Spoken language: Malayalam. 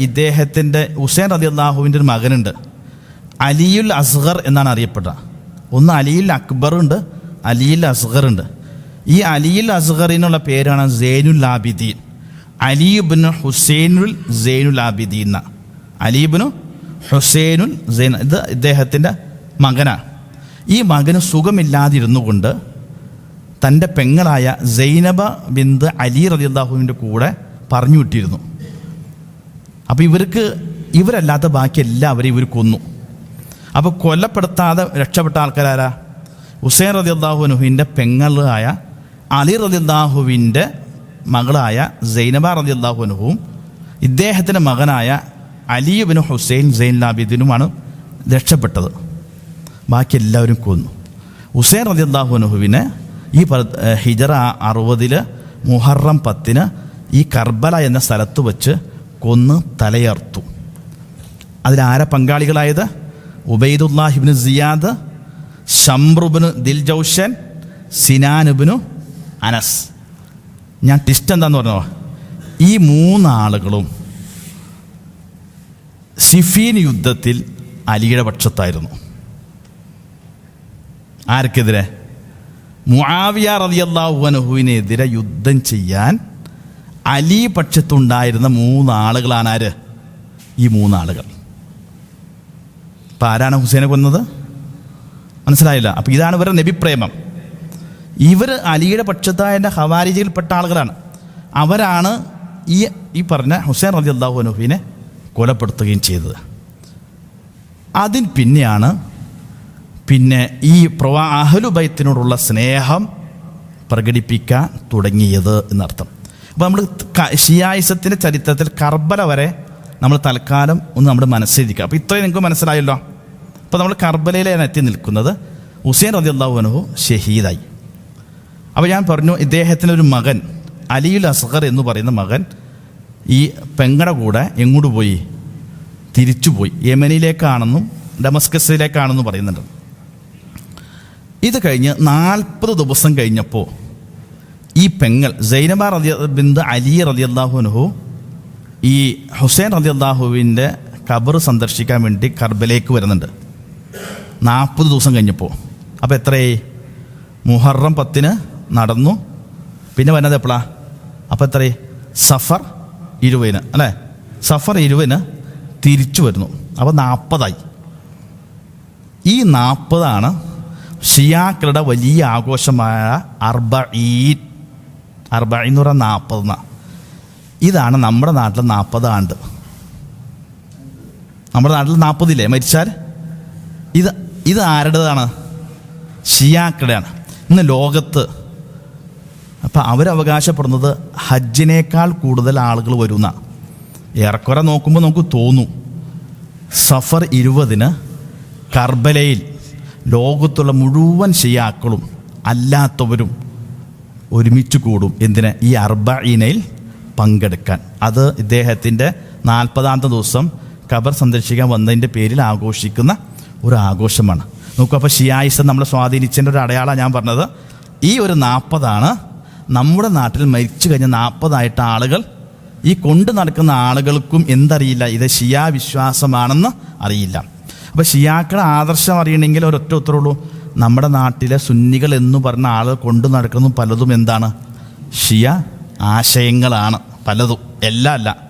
ഇദ്ദേഹത്തിന്റെ ഹുസൈൻ റതി അള്ളാഹുവിന്റെ ഒരു മകനുണ്ട്. അലിയുൽ അസ്ഗർ എന്നാണ് അറിയപ്പെടുക. ഒന്ന് അലിയുൽ അക്ബറുണ്ട് അലിയുൽ അസ്ഗർ ഉണ്ട്. ഈ അലിയുൽ അസ്ഗറിനുള്ള പേരാണ് സൈനുൽ ആബിദീൻ അലിയുബിന് ഹുസൈനുൽ സൈനുൽ ആബിദീൻ എന്ന. അലീബിനു ഹുസൈനുൽ സൈൻ ഇത് ഇദ്ദേഹത്തിന്റെ മകനാണ് ഈ മകന് സുഖമില്ലാതിരുന്നു കൊണ്ട് തന്റെ പെങ്ങളായ സൈനബ ബിന്ദ് അലി റതി അള്ളാഹുവിന്റെ കൂടെ പറഞ്ഞു വിട്ടിരുന്നു. അപ്പോൾ ഇവർക്ക് ഇവരല്ലാത്ത ബാക്കി എല്ലാവരെയും ഇവർ കൊന്നു. അപ്പോൾ കൊല്ലപ്പെടുത്താതെ രക്ഷപ്പെട്ട ആൾക്കാരാരാ? ഹുസൈൻ റതി അള്ളാഹുനുഹിന്റെ പെങ്ങളായ അലി റതി അള്ളാഹുവിന്റെ മകളായ സൈനബ റതി അള്ളാഹുനുഹുവും ഇദ്ദേഹത്തിന്റെ മകനായ അലിയുബിന് ഹുസൈൻ സൈൻ ലാബിദിനുമാണ് രക്ഷപ്പെട്ടത്. ബാക്കി എല്ലാവരും കൊന്നു. ഹുസൈൻ റതി അള്ളാഹുനുഹുവിനെ ഈ ഹിജറ അറുപതിൽ മുഹറം പത്തിന് ഈ കർബല എന്ന സ്ഥലത്ത് വച്ച് കൊന്ന് തലയർത്തു. അതിലാരെ പങ്കാളികളായത്? ഉബൈദുല്ലാഹിബിന് സിയാദ് ഷംറുബിന് ദിൽ ജൗഷൻ സിനാനുബിനു അനസ്. ഞാൻ ടിസ്റ്റ് എന്താന്ന് പറഞ്ഞോ? ഈ മൂന്നാളുകളും സിഫീൻ യുദ്ധത്തിൽ അലിയുടെ പക്ഷത്തായിരുന്നു. ആർക്കെതിരെ? മുആവിയ റളിയല്ലാഹു അൻഹുവിനെതിരെ യുദ്ധം ചെയ്യാൻ അലി പക്ഷത്തുണ്ടായിരുന്ന മൂന്നാളുകളാണ് ആര്? ഈ മൂന്നാളുകൾ. അപ്പം ആരാണ് ഹുസൈനെ കൊന്നത്? മനസ്സിലായില്ല. അപ്പം ഇതാണ് ഇവരുടെ നബിപ്രേമം. ഇവർ അലിയുടെ പക്ഷത്തായ ഹവാരിജയിൽപ്പെട്ട ആളുകളാണ്. അവരാണ് ഈ ഈ പറഞ്ഞ ഹുസൈൻ റബി അള്ളാഹു അനഹുവിനെ കൊലപ്പെടുത്തുകയും ചെയ്തത്. അതിന് പിന്നെയാണ് പിന്നെ ഈ പ്രവാ അഹലുബൈത്തിനോടുള്ള സ്നേഹം പ്രകടിപ്പിക്കാൻ തുടങ്ങിയത് എന്നർത്ഥം. അപ്പോൾ നമ്മൾ ഷിയായിസത്തിന്റെ ചരിത്രത്തിൽ കർബല വരെ നമ്മൾ തൽക്കാലം ഒന്ന് നമ്മുടെ മനസ്സിലിരിക്കുക. അപ്പോൾ ഇത്രയും നിങ്ങൾക്ക് മനസ്സിലായല്ലോ. അപ്പോൾ നമ്മൾ കർബലയിലാണ് എത്തി നിൽക്കുന്നത്. ഹുസൈൻ റതി അള്ളാഹു അനുഹു ഷഹീദായി. അപ്പോൾ ഞാൻ പറഞ്ഞു ഇദ്ദേഹത്തിനൊരു മകൻ അലിയുൽ അസ്ഗർ എന്ന് പറയുന്ന മകൻ ഈ പെങ്ങടെ കൂടെ എങ്ങോട്ട് പോയി? തിരിച്ചു പോയി യമനിലേക്കാണെന്നും ഡമസ്കസിലേക്കാണെന്നും പറയുന്നുണ്ട്. ഇത് കഴിഞ്ഞ് നാൽപ്പത് ദിവസം കഴിഞ്ഞപ്പോൾ ഈ പെങ്ങൾ സൈനബ റതി ബിന്ദ് അലി റതി അള്ളാഹുനഹു ഈ ഹുസൈൻ റതി അള്ളാഹുവിന്റെ ഖബർ സന്ദർശിക്കാൻ വേണ്ടി കർബലേക്ക് വരുന്നുണ്ട്. നാൽപ്പത് ദിവസം കഴിഞ്ഞപ്പോൾ. അപ്പോൾ എത്രയായി? മുഹറം പത്തിന് നടന്നു. പിന്നെ വരുന്നത് എപ്പോഴാ അപ്പോൾ എത്രയായി? സഫർ ഇരുപതിന് അല്ലേ? സഫർ ഇരുപതിന് തിരിച്ചു വരുന്നു. അപ്പോൾ നാൽപ്പതായി. ഈ നാൽപ്പതാണ് ഷിയാക്കളുടെ വലിയ ആഘോഷമായ അർബഈൻ അർബഈൻ എന്ന് പറഞ്ഞാൽ ഇതാണ് നമ്മുടെ നാട്ടിൽ നാൽപ്പത് ആണ്ട്. നമ്മുടെ നാട്ടിൽ നാൽപ്പതില്ലേ മരിച്ചാൽ? ഇത് ഇത് ആരുടേതാണ്? ഷിയാക്കളുടെയാണ്. ഇന്ന് ലോകത്ത് അപ്പം അവരവകാശപ്പെടുന്നത് ഹജ്ജിനേക്കാൾ കൂടുതൽ ആളുകൾ വരുന്ന. ഏറെക്കുറെ നോക്കുമ്പോൾ നമുക്ക് തോന്നും. സഫർ ഇരുപതിന് കർബലയിൽ ലോകത്തുള്ള മുഴുവൻ ഷിയാക്കളും അല്ലാത്തവരും ഒരുമിച്ച് കൂടും. എന്തിന്? ഈ അർബഈനയിൽ പങ്കെടുക്കാൻ. അത് ഇദ്ദേഹത്തിന്റെ നാൽപ്പതാമത്തെ ദിവസം ഖബർ സന്ദർശിക്കാൻ വന്നതിന്റെ പേരിൽ ആഘോഷിക്കുന്ന ഒരു ആഘോഷമാണ്. നോക്കൂ അപ്പോൾ ഷിയായിസം നമ്മളെ സ്വാധീനിച്ചതിന്റെ ഒരു അടയാളമാണ് ഞാൻ പറഞ്ഞത്. ഈ ഒരു നാൽപ്പതാണ് നമ്മുടെ നാട്ടിൽ മരിച്ചു കഴിഞ്ഞ നാൽപ്പതായിട്ട് ആളുകൾ ഈ കൊണ്ടു നടക്കുന്ന ആളുകൾക്കും എന്തറിയില്ല ഇത് ഷിയാ വിശ്വാസമാണെന്ന് അറിയില്ല. അപ്പോൾ ഷിയാക്കളുടെ ആദർശം അറിയണമെങ്കിൽ ഒരൊറ്റ ഉത്തരവുള്ളൂ നമ്മുടെ നാട്ടിലെ സുന്നികൾ എന്ന് പറഞ്ഞ ആളുകൾ കൊണ്ടു നടക്കുന്ന പലതും എന്താണ്? ഷിയ ആശയങ്ങളാണ്. പലതും. എല്ലാം അല്ല.